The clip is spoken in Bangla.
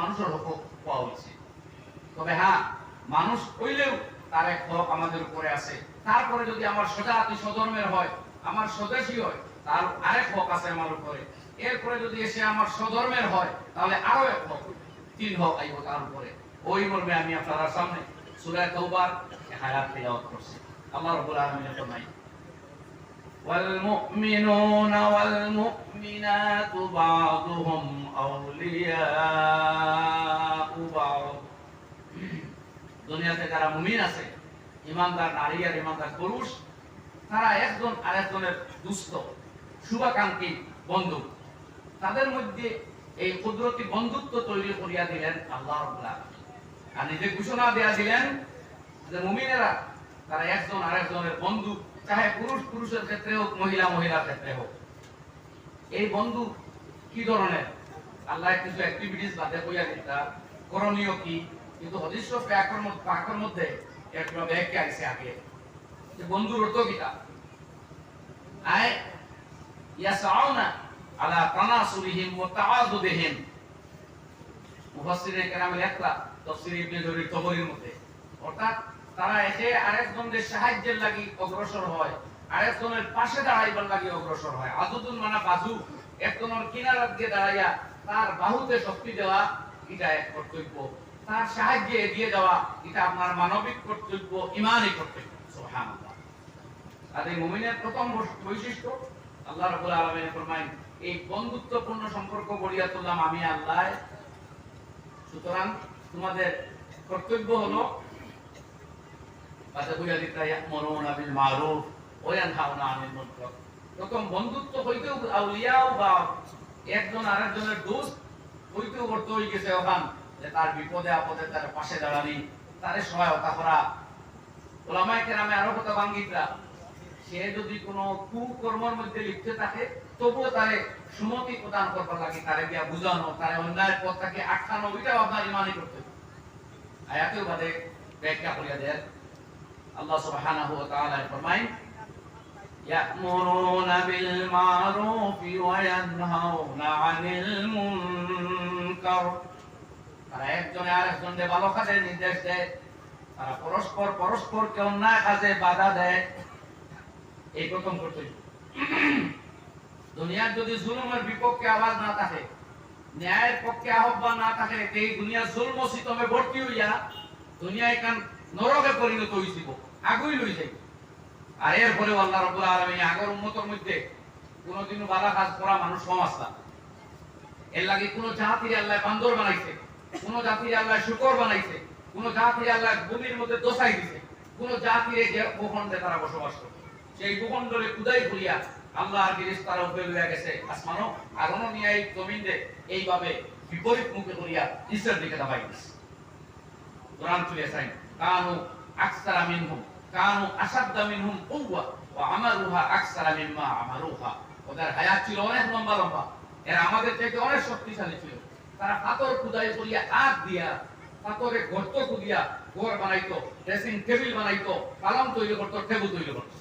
মানুষের পাওয়া উচিত। তবে হ্যাঁ মানুষ হইলেও তার এক হক আমাদের উপরে আছে। তারপরে যদি আমার সজাতি স্বধর্মের হয়, আমার স্বদেশী হয়, তার আরেক হক আছে আমার উপরে। এরপরে যদি এসে আমার স্বধর্মের হয়, তাহলে আরও এক হক, তিন হক আইব তার উপরে। ওই মর্মে আমি আপনার সামনে সূরা তওবার হায়াত তেলাওয়াত করছি। আল্লাহ রাব্বুল আলামিন والمؤمنون والمؤمنات بعضهم أولياء بعض দুনিয়াতে যারা মুমিন আছে ইমানদার নারী আর ইমানদার পুরুষ তারা একজন আরেকজনের দুস্থ শুভাকাঙ্ক্ষী বন্ধু তাদের মধ্যে এই কুদরতি বন্ধুত্ব তৈরি করিয়া দিলেন আল্লাহ রাব্বুল আলামিন। আর নিজে ঘোষণা দেয়া দিলেন যে মুমিনেরা তারা একজন আরেকজনের বন্ধু চাহে পুরুষ পুরুষের ক্ষেত্রে হোক মহিলা মহিলার ক্ষেত্রে হোক এই বন্ধু কি ধরনের? আল্লাহ কিছু অ্যাক্টিভিটিস বাদে কইয়া দিতা। করণীয় কি? কিন্তু পাকের মধ্যে পাকের মধ্যে একটা আছে আগে? যে বন্ধুর অর্থ কিটা আয় আলা তাফসীর ইবনে জরির মধ্যে। অর্থাৎ তারা এসে আরেকজনের সাহায্যের লাগি অগ্রসর হয়। আরেকজনের পাশে দাঁড়াইবার লাগি অগ্রসর হয়। আদুদুন মানা বাজু, একজনের কিনারাত দিয়ে দাঁড়াইয়া তার বাহুতে শক্তি দেওয়া, এটা এক কর্তব্য। তার সাহায্যে এগিয়ে যাওয়া, এটা আপনার মানবিক কর্তব্য, ইমানই কর্তব্য। আর মুমিনের প্রথম বৈশিষ্ট্য, আল্লাহ রাব্বুল আলামিন ফরমায় এই বন্ধুত্বপূর্ণ সম্পর্ক গড়িয়া তুললাম আমি আল্লাহ। সুতরাং তোমাদের কর্তব্য হলো তার বিপদে আপদে তার পাশে দাঁড়ানি, তারে সহায়তা করা ওলামায়ে কেরামে আরও কথা বাঙ্গিতরা, সে যদি কোনো কুকর্মের মধ্যে লিপ্ত থাকে, তবুও তারে সুমতি প্রদান করবার লাগে, তারে দিয়া বুঝানো, তারে অন্যায়ের পথ তাকে আটকানো, ওইটাও আপনার ইমানই করতে। আয়াতেও বাদে ব্যাখ্যা করিয়া দেন আল্লাহ সুবহানাহু ওয়া তাআলা ফরমায় يأمرون بالمعروف وينهون عن المنكر তারা একজনে আরেকজনকে ভালো কাজের নির্দেশ দেয় তারা পরস্পর পরস্পরকে অন্যায় কাজে বাধা দেয় এই প্রথম কর্তব্য দুনিয়ার যদি জুলুমের বিপক্ষে আওয়াজ না থাকে ন্যায়ের পক্ষে আহ্বান না থাকে এই দুনিয়া জুলম ও সিতমে ভর্তি হইয়া দুনিয়া এখান নরকে পরিণত হইছিল আগুই লই যাই আর এরপরে আল্লাহ রাব্বুল আলামিন আগর উম্মতের মধ্যে কোনোদিনও বাধা কাজ করা মানুষ সমাজ না। এর লাগে কোন জাতির আল্লাহ বান্দর বানাইছে, কোন জাতির আল্লাহ শুকর বানাইছে, কোন জাতির আল্লাহ ভূমির মধ্যে দোসাই দিছে, কোন জাতির যে ভূখণ্ডে তারা বসবাস করে। সেই ভূখণ্ডরে কুদাই করিয়া আল্লাহ আর গিরিশ তারা উপরে লইয়া গেছে আসমানো আগুনও নিয়ে এই জমিন এইভাবে বিপরীত মুখে করিয়া ঈশ্বর দিকে দাবাই দিছে। কোরআন তুলে সাইন কানু আকসারা মিনহুম কানু আসাদ্দা মিনহুম কুওয়া ওয়া আমালুহা আকসারা মিম্মা আমালুহা ওদের হায়াত ছিল অনেক লম্বা লম্বা। এরা আমাদের থেকে অনেক শক্তিশালী ছিল। তারা হাতর খুদাই করিয়া আগ দিয়া হাতরে গর্ত খুদিয়া ঘর বানাইতো, ড্রেসিং টেবিল বানাইতো, পালং তৈরি করতো টেবিল তৈরি করতো।